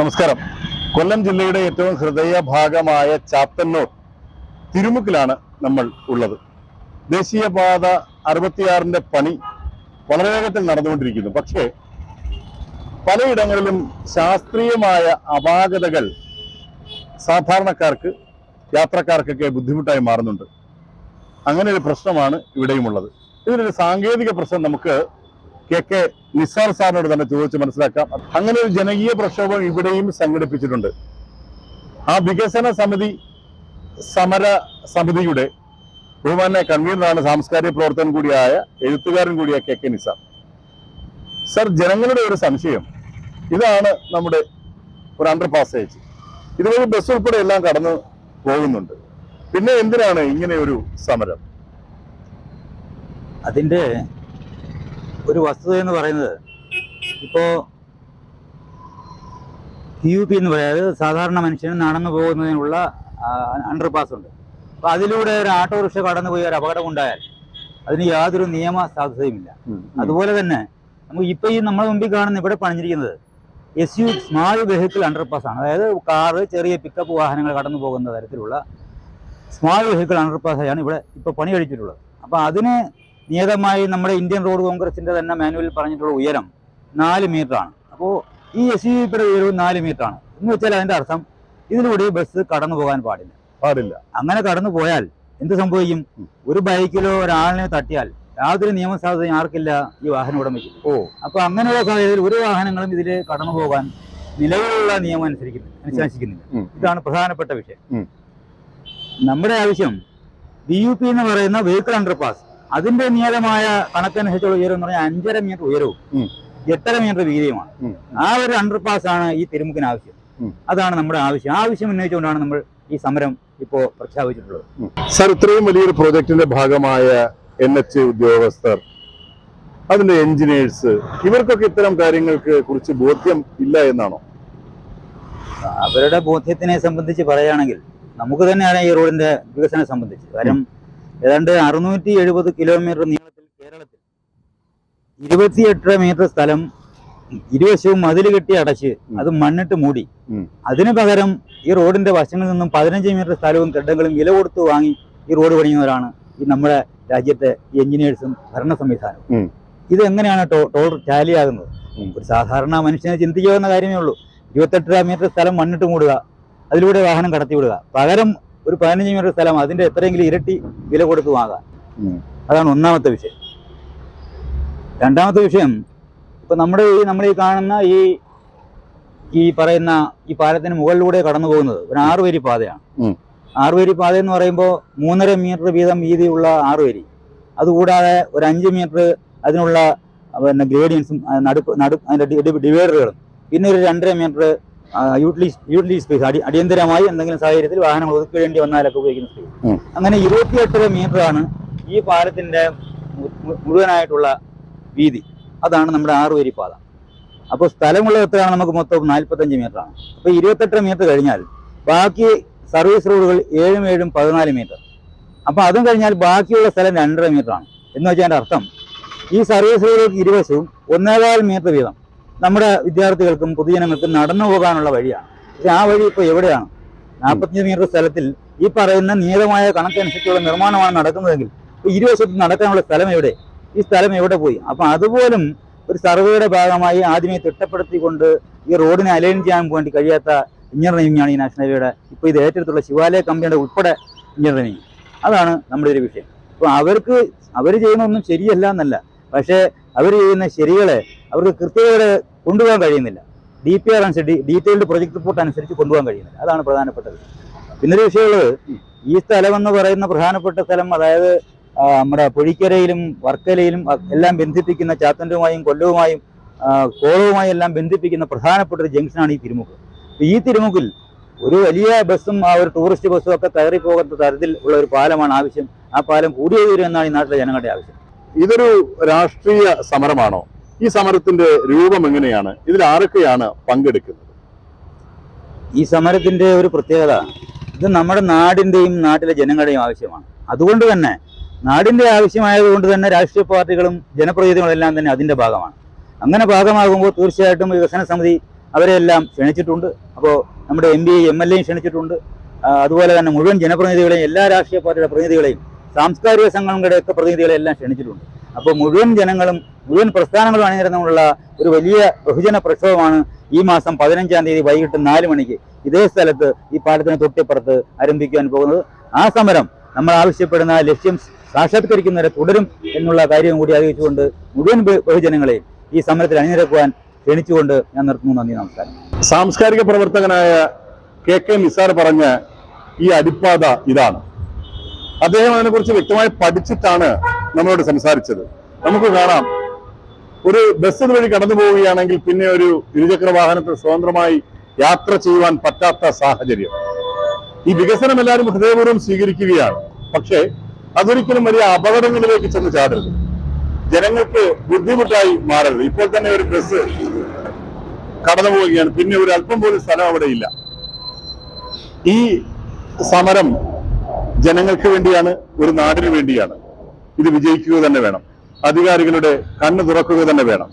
നമസ്കാരം. കൊല്ലം ജില്ലയുടെ ഏറ്റവും ഹൃദയഭാഗമായ ചാത്തന്നൂർ തിരുമുക്കിലാണ് നമ്മൾ ഉള്ളത്. ദേശീയപാത അറുപത്തിയാറിന്റെ പണി വളരെ വേഗത്തിൽ നടന്നുകൊണ്ടിരിക്കുന്നു. പക്ഷേ പലയിടങ്ങളിലും ശാസ്ത്രീയമായ അപാകതകൾ സാധാരണക്കാർക്ക് യാത്രക്കാർക്കൊക്കെ ബുദ്ധിമുട്ടായി മാറുന്നുണ്ട്. അങ്ങനെ ഒരു പ്രശ്നമാണ് ഇവിടെയുമുള്ളത്. ഇതിനൊരു സാങ്കേതിക പ്രശ്നം നമുക്ക് കെ കെ നിസാർ സാറിനോട് തന്നെ ചോദിച്ച് മനസ്സിലാക്കാം. അങ്ങനെ ഒരു ജനകീയ പ്രക്ഷോഭം ഇവിടെയും സംഘടിപ്പിച്ചിട്ടുണ്ട്. ആ വികസന സമിതി സമര സമിതിയുടെ ബഹുമാന കൺവീനറാണ് സാംസ്കാരിക പ്രവർത്തകൻ കൂടിയായ എഴുത്തുകാരൻ കൂടിയായ കെ കെ നിസാർ. സർ ജനങ്ങളുടെ ഒരു സംശയം. ഇതാണ് നമ്മുടെ ഒരു അണ്ടർ പാസേജ് ഇതുവഴി ബസ് ഉൾപ്പെടെ എല്ലാം കടന്നു പോകുന്നുണ്ട്. പിന്നെ എന്തിനാണ് ഇങ്ങനെ ഒരു സമരം? അതിന്റെ ഒരു വസ്തുത എന്ന് പറയുന്നത് ഇപ്പോ യു പി എന്ന് പറയുന്നത് സാധാരണ മനുഷ്യന് നടന്നു പോകുന്നതിനുള്ള അണ്ടർ പാസ് ഉണ്ട്. അപ്പോൾ അതിലൂടെ ഒരു ഓട്ടോറിക്ഷ കടന്നുപോയി ഒരു അപകടം ഉണ്ടായാൽ അതിന് യാതൊരു നിയമ സാധ്യതയുമില്ല അതുപോലെ തന്നെ നമുക്ക് ഇപ്പോൾ ഈ നമ്മുടെ മുമ്പിൽ കാണുന്ന ഇവിടെ പണിഞ്ഞിരിക്കുന്നത് S U small vehicle under pass ആണ്. അതായത് കാറ് ചെറിയ പിക്കപ്പ് വാഹനങ്ങൾ കടന്നു പോകുന്ന തരത്തിലുള്ള സ്മാൾ വെഹിക്കിൾ അണ്ടർ പാസ്സാണ് ഇവിടെ ഇപ്പോൾ പണി കഴിച്ചിട്ടുള്ളത്. അപ്പോൾ അതിന് നിയതമായി നമ്മുടെ ഇന്ത്യൻ റോഡ് കോൺഗ്രസിന്റെ തന്നെ മാനുവലിൽ പറഞ്ഞിട്ടുള്ള ഉയരം നാല് മീറ്റർ ആണ് അപ്പോൾ ഈ എസ് യു പിയുടെ ഉയരവും നാല് മീറ്ററാണ്. എന്ന് വെച്ചാൽ അതിന്റെ അർത്ഥം ഇതിലൂടെ ബസ് കടന്നു പോകാൻ പാടില്ല. പാടില്ല. അങ്ങനെ കടന്നു പോയാൽ എന്ത് സംഭവിക്കും? ഒരു ബൈക്കിലോ ഒരാളിനെ തട്ടിയാൽ യാതൊരു നിയമസാധ്യതയും ആർക്കില്ല ഈ വാഹന ഉടമയ്ക്ക്. ഓ. അപ്പൊ അങ്ങനെയുള്ള സാഹചര്യത്തിൽ ഒരു വാഹനങ്ങളും ഇതിൽ കടന്നു പോകാൻ നിലവിലുള്ള നിയമം അനുസരിക്കുന്നു അനുശാസിക്കുന്നില്ല. ഇതാണ് പ്രധാനപ്പെട്ട വിഷയം. നമ്മുടെ ആവശ്യം ബി യു പി എന്ന് പറയുന്ന വെഹിക്കിൾ അണ്ടർ പാസ് അതിന്റെ നിയതമായ കണക്കനുസരിച്ചുള്ള ഉയരം എന്ന് പറഞ്ഞാൽ അഞ്ചര മീറ്റർ ഉയരവും. എട്ടര മീറ്റർ വീതിയുമാണ്. ആ ഒരു അണ്ടർ പാസ് ആണ് ഈ തിരുമുക്കിന് ആവശ്യം. അതാണ് നമ്മുടെ ആവശ്യം. ആവശ്യം ഉന്നയിച്ചുകൊണ്ടാണ് നമ്മൾ ഈ സമരം ഇപ്പോൾ പ്രഖ്യാപിച്ചിട്ടുള്ളത്. സർ ഇത്രയും വലിയൊരു പ്രോജക്റ്റിന്റെ ഭാഗമായ എൻ എച്ച് ഉദ്യോഗസ്ഥർ അതിന്റെ എഞ്ചിനീയേഴ്സ് ഇവർക്കൊക്കെ ഇത്തരം കാര്യങ്ങൾക്ക് കുറിച്ച് ബോധ്യം ഇല്ല എന്നാണോ? അവരുടെ ബോധ്യത്തിനെ സംബന്ധിച്ച് പറയുകയാണെങ്കിൽ നമുക്ക് തന്നെയാണ് ഈ റോഡിന്റെ വികസനം സംബന്ധിച്ച്. കാര്യം ഏതാണ്ട് അറുന്നൂറ്റി എഴുപത് കിലോമീറ്റർ നീളത്തിൽ കേരളത്തിൽ. ഇരുപത്തിയെട്ട് മീറ്റർ സ്ഥലം ഇരുവശവും മതിൽ കെട്ടി അടച്ച് അത് മണ്ണിട്ട് മൂടി. അതിനു പകരം ഈ റോഡിന്റെ വശങ്ങളിൽ നിന്നും പതിനഞ്ച് മീറ്റർ സ്ഥലവും കെട്ടങ്ങളും വില കൊടുത്ത് വാങ്ങി ഈ റോഡ് പണിയുന്നവരാണ് ഈ നമ്മുടെ രാജ്യത്തെ എഞ്ചിനീയേഴ്സും ഭരണ സംവിധാനവും. ഇത് എങ്ങനെയാണ് ടോൾ ടാലിയാകുന്നത്? ഉം. ഒരു സാധാരണ മനുഷ്യനെ ചിന്തിക്കാവുന്ന കാര്യമേ ഉള്ളൂ. ഇരുപത്തെട്ടര മീറ്റർ സ്ഥലം മണ്ണിട്ട് മൂടുക. അതിലൂടെ വാഹനം കടത്തിവിടുക. പകരം ഒരു പതിനഞ്ച് മീറ്റർ സ്ഥലം അതിന്റെ എത്രയെങ്കിലും ഇരട്ടി വില കൊടുത്ത് വാങ്ങാം. അതാണ് ഒന്നാമത്തെ വിഷയം. രണ്ടാമത്തെ വിഷയം ഇപ്പൊ നമ്മുടെ ഈ നമ്മൾ ഈ കാണുന്ന ഈ ഈ പറയുന്ന ഈ പാലത്തിന് മുകളിലൂടെ കടന്നു പോകുന്നത് ഒരു ആറുവരി പാതയാണ്. ആറുവരി പാത എന്ന് പറയുമ്പോൾ മൂന്നര മീറ്റർ വീതം വീതിയുള്ള ആറുവരി. അതുകൂടാതെ ഒരു അഞ്ച് മീറ്റർ അതിനുള്ള പിന്നെ ഗ്രേഡിയൻസും നടുപ്പ് നടുപ്പ് അതിന്റെ ഡിവൈഡറുകളും. പിന്നെ ഒരു രണ്ടര മീറ്റർ യൂട്ടിലിറ്റി യൂട്ടിലിറ്റി സ്പേസ് അടി അടിയന്തരമായി എന്തെങ്കിലും സാഹചര്യത്തിൽ വാഹനങ്ങൾ ഒതുക്കേണ്ടി വന്നാലൊക്കെ ഉപയോഗിക്കുന്ന സ്പേസ്. അങ്ങനെ ഇരുപത്തിയെട്ടര മീറ്റർ ആണ് ഈ പാലത്തിന്റെ മുഴുവനായിട്ടുള്ള വീതി. അതാണ് നമ്മുടെ ആറുവരി പാത. അപ്പോൾ സ്ഥലമുള്ള എത്രയാണ് നമുക്ക് മൊത്തം നാൽപ്പത്തഞ്ച് മീറ്ററാണ് അപ്പോൾ ഇരുപത്തെട്ടര മീറ്റർ കഴിഞ്ഞാൽ ബാക്കി സർവീസ് റോഡുകൾ ഏഴും ഏഴും പതിനാല് മീറ്റർ അപ്പോൾ അതും കഴിഞ്ഞാൽ ബാക്കിയുള്ള സ്ഥലം രണ്ടര മീറ്ററാണ് ആണ്. എന്ന് വെച്ചാൽ അർത്ഥം ഈ സർവീസ് റോഡുകൾക്ക് ഇരുവശവും ഒന്നേകാൽ മീറ്റർ വീതം. നമ്മുടെ വിദ്യാർത്ഥികൾക്കും പൊതുജനങ്ങൾക്കും നടന്നു പോകാനുള്ള വഴിയാണ്. പക്ഷെ ആ വഴി ഇപ്പോൾ എവിടെയാണ്? നാൽപ്പത്തഞ്ച് മീറ്റർ സ്ഥലത്തിൽ ഈ പറയുന്ന നിയതമായ കണക്കനുസരിച്ചുള്ള നിർമ്മാണമാണ് നടക്കുന്നതെങ്കിൽ ഇപ്പോൾ ഇരുവശത്ത് നടക്കാനുള്ള സ്ഥലം എവിടെ? ഈ സ്ഥലം എവിടെ പോയി? അപ്പം അതുപോലും ഒരു സർവേയുടെ ഭാഗമായി ആദ്യമേ തിട്ടപ്പെടുത്തിക്കൊണ്ട് ഈ റോഡിനെ അലൈൻ ചെയ്യാൻ വേണ്ടി കഴിയാത്ത എഞ്ചിനീയറിംഗാണ് ഈ നാഷണൽ ഹൈവേയുടെ ഇപ്പോൾ ഇത് ഏറ്റെടുത്തുള്ള ശിവാലയ കമ്പനിയുടെ ഉൾപ്പെടെ എഞ്ചിനീയറിംഗ്. അതാണ് നമ്മുടെ ഒരു വിഷയം. അപ്പോൾ അവർക്ക് അവർ ചെയ്യുന്നതൊന്നും ശരിയല്ല എന്നല്ല. പക്ഷേ അവർ ചെയ്യുന്ന ശരികളെ അവർക്ക് കൃത്യതയോടെ കൊണ്ടുപോകാൻ കഴിയുന്നില്ല. ഡി പി ആർ അനുസരിച്ച് ഡീറ്റെയിൽഡ് പ്രൊജക്ട് റിപ്പോർട്ട് അനുസരിച്ച് കൊണ്ടുപോകാൻ കഴിയുന്നില്ല. അതാണ് പ്രധാനപ്പെട്ടത്. പിന്നൊരു വിഷയമുള്ളത് ഈ സ്ഥലം എന്ന് പറയുന്ന പ്രധാനപ്പെട്ട സ്ഥലം അതായത് നമ്മുടെ പൊഴിക്കരയിലും വർക്കലയിലും എല്ലാം ബന്ധിപ്പിക്കുന്ന ചാത്തൻഡുമായും കൊല്ലവുമായും കോളവുമായും എല്ലാം ബന്ധിപ്പിക്കുന്ന പ്രധാനപ്പെട്ട ഒരു ജംഗ്ഷനാണ് ഈ തിരുമുക്ക്. ഈ തിരുമുക്കിൽ ഒരു വലിയ ബസ്സും ആ ഒരു ടൂറിസ്റ്റ് ബസ്സും ഒക്കെ കയറി പോകുന്ന തരത്തിൽ ഉള്ള ഒരു പാലമാണ് ആവശ്യം. ആ പാലം കൂടിയേ വരും എന്നാണ് ഈ നാട്ടിലെ ജനങ്ങളുടെ ആവശ്യം. ഇതൊരു രാഷ്ട്രീയ സമരമാണോ? ഈ സമരത്തിന്റെ രൂപം എങ്ങനെയാണ്? ഇതിൽ ആരൊക്കെയാണ് പങ്കെടുക്കുന്നത്? ഈ സമരത്തിന്റെ ഒരു പ്രത്യേകത ഇത് നമ്മുടെ നാടിന്റെയും നാട്ടിലെ ജനങ്ങളുടെയും ആവശ്യമാണ്. അതുകൊണ്ട് തന്നെ നാടിന്റെ ആവശ്യമായതുകൊണ്ട് തന്നെ രാഷ്ട്രീയ പാർട്ടികളും ജനപ്രതിനിധികളും എല്ലാം തന്നെ അതിന്റെ ഭാഗമാണ്. അങ്ങനെ ഭാഗമാകുമ്പോൾ തീർച്ചയായിട്ടും വികസന സമിതി അവരെ എല്ലാം ക്ഷണിച്ചിട്ടുണ്ട്. അപ്പോൾ നമ്മുടെ എം പി എം എൽ എയും ക്ഷണിച്ചിട്ടുണ്ട്. അതുപോലെ തന്നെ മുഴുവൻ ജനപ്രതിനിധികളെയും എല്ലാ രാഷ്ട്രീയ പാർട്ടിയുടെ പ്രതിനിധികളെയും സാംസ്കാരിക ഒക്കെ പ്രതിനിധികളെ എല്ലാം ക്ഷണിച്ചിട്ടുണ്ട്. അപ്പോൾ മുഴുവൻ ജനങ്ങളും മുഴുവൻ പ്രസ്ഥാനങ്ങളും അണിനിരുന്നുള്ള ഒരു വലിയ ബഹുജന പ്രക്ഷോഭമാണ് ഈ മാസം പതിനഞ്ചാം തീയതി വൈകിട്ട് നാല് മണിക്ക് ഇതേ സ്ഥലത്ത് ഈ പാലത്തിന് തൊട്ടിപ്പുറത്ത് ആരംഭിക്കാൻ പോകുന്നത്. ആ സമരം നമ്മൾ ആവശ്യപ്പെടുന്ന ലക്ഷ്യം സാക്ഷാത്കരിക്കുന്നവരെ തുടരും എന്നുള്ള കാര്യം കൂടി അറിയിച്ചുകൊണ്ട് മുഴുവൻ ബഹുജനങ്ങളെ ഈ സമരത്തിൽ അണിനിരക്കുവാൻ ക്ഷണിച്ചുകൊണ്ട് ഞാൻ നിർത്തുന്നു. നന്ദി നമസ്കാരം. സാംസ്കാരിക പ്രവർത്തകനായ കെ കെ നിസാർ പറഞ്ഞ ഈ അടിപ്പാത ഇതാണ്. അദ്ദേഹം അതിനെക്കുറിച്ച് വ്യക്തമായി പഠിച്ചിട്ടാണ് നമ്മളോട് സംസാരിച്ചത്. നമുക്ക് കാണാം. ഒരു ബസ് വഴി കടന്നു പോവുകയാണെങ്കിൽ പിന്നെ ഒരു ഇരുചക്ര വാഹനത്തിൽ സ്വതന്ത്രമായി യാത്ര ചെയ്യുവാൻ പറ്റാത്ത സാഹചര്യം. ഈ വികസനം എല്ലാവരും ഹൃദയപൂർവം സ്വീകരിക്കുകയാണ്. പക്ഷേ അതൊരിക്കലും വലിയ അപകടങ്ങളിലേക്ക് ചെന്ന് ചാടരുത്. ജനങ്ങൾക്ക് ബുദ്ധിമുട്ടായി മാറരുത്. ഇപ്പോൾ തന്നെ ഒരു ബസ് കടന്നു പോവുകയാണ്. പിന്നെ ഒരു അല്പം പോലും സ്ഥലം അവിടെ ഇല്ല. ഈ സമരം ജനങ്ങൾക്ക് വേണ്ടിയാണ് ഒരു നാടിന് വേണ്ടിയാണ്. ഇത് വിജയിക്കുക തന്നെ വേണം. അധികാരികളുടെ കണ്ണ് തുറക്കുക തന്നെ വേണം.